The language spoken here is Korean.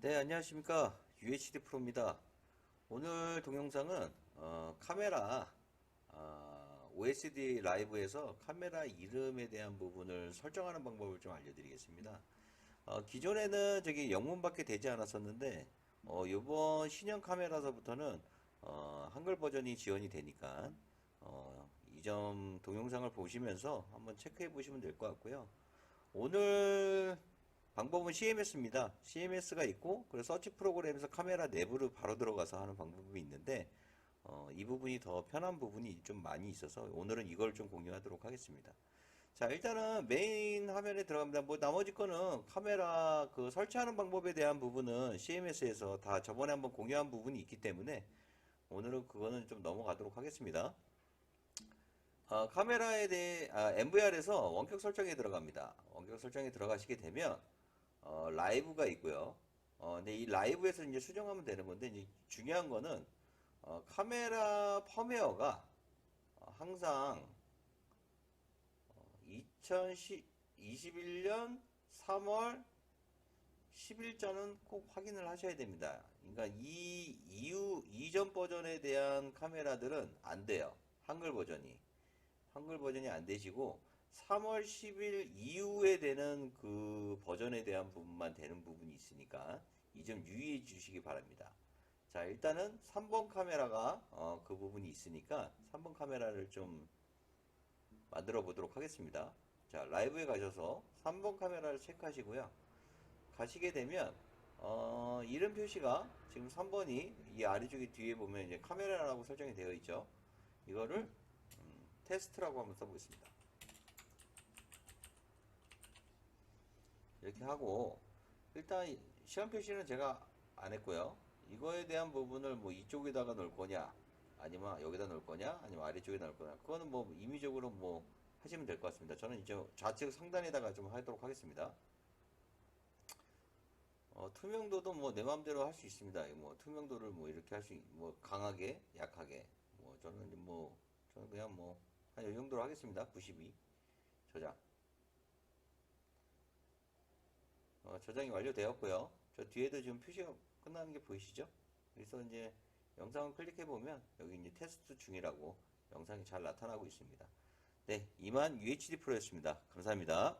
네, 안녕하십니까. UHD 프로입니다. 오늘 동영상은 어, 카메라 어, OSD 라이브에서 카메라 이름에 대한 부분을 설정하는 방법을 좀 알려드리겠습니다. 어, 기존에는 저기 영문밖에 되지 않았었는데 어, 이번 신형 카메라서부터는 어, 한글 버전이 지원이 되니까 어, 이 점 동영상을 보시면서 한번 체크해 보시면 될 것 같고요. 오늘 방법은 CMS입니다. CMS가 있고, 그래서 서치 프로그램에서 카메라 내부로 바로 들어가서 하는 방법이 있는데, 어, 이 부분이 더 편한 부분이 좀 많이 있어서 오늘은 이걸 좀 공유하도록 하겠습니다. 자, 일단은 메인 화면에 들어갑니다. 뭐 나머지 거는 카메라 그 설치하는 방법에 대한 부분은 CMS에서 다 저번에 한번 공유한 부분이 있기 때문에 오늘은 그거는 좀 넘어가도록 하겠습니다. 어, 카메라에 대해 아, MVR에서 원격 설정에 들어갑니다. 원격 설정에 들어가시게 되면 어, 라이브가 있고요. 어, 근데 이 라이브에서 이제 수정하면 되는 건데 이제 중요한 거는 어, 카메라 펌웨어가 어, 항상 2021년 3월 10일자는 꼭 확인을 하셔야 됩니다. 그러니까 이 이후 이전 버전에 대한 카메라들은 안 돼요. 한글 버전이. 한글 버전이 안 되시고 3월 10일 이후에 되는 그 버전에 대한 부분만 되는 부분이 있으니까 이 점 유의해 주시기 바랍니다. 자, 일단은 3번 카메라가 어, 그 부분이 있으니까 3번 카메라를 좀 만들어 보도록 하겠습니다. 자, 라이브에 가셔서 3번 카메라를 체크하시고요. 가시게 되면 어, 이름 표시가 지금 3번이 이 아래쪽에 뒤에 보면 이제 카메라라고 설정이 되어 있죠. 이거를 음, 테스트라고 한번 써보겠습니다. 이렇게 하고 일단 시간 표시는 제가 안 했고요. 이거에 대한 부분을 뭐 이쪽에다가 넣을 거냐 아니면 여기다 넣을 거냐 아니면 아래쪽에 넣을 거냐 그거는 뭐 임의적으로 뭐 하시면 될 것 같습니다. 저는 이제 좌측 상단에다가 좀 하도록 하겠습니다. 어, 투명도도 뭐 내 마음대로 할 수 있습니다. 뭐 투명도를 뭐 이렇게 할 수, 뭐 강하게, 약하게. 뭐 저는 뭐 저는 그냥 뭐 한 이 정도로 하겠습니다. 92 저장. 어, 저장이 완료되었고요. 저 뒤에도 지금 표시가 끝나는 게 보이시죠? 그래서 이제 영상을 클릭해 보면 여기 이제 테스트 중이라고 영상이 잘 나타나고 있습니다. 네, 이만 UHD 프로였습니다. 감사합니다.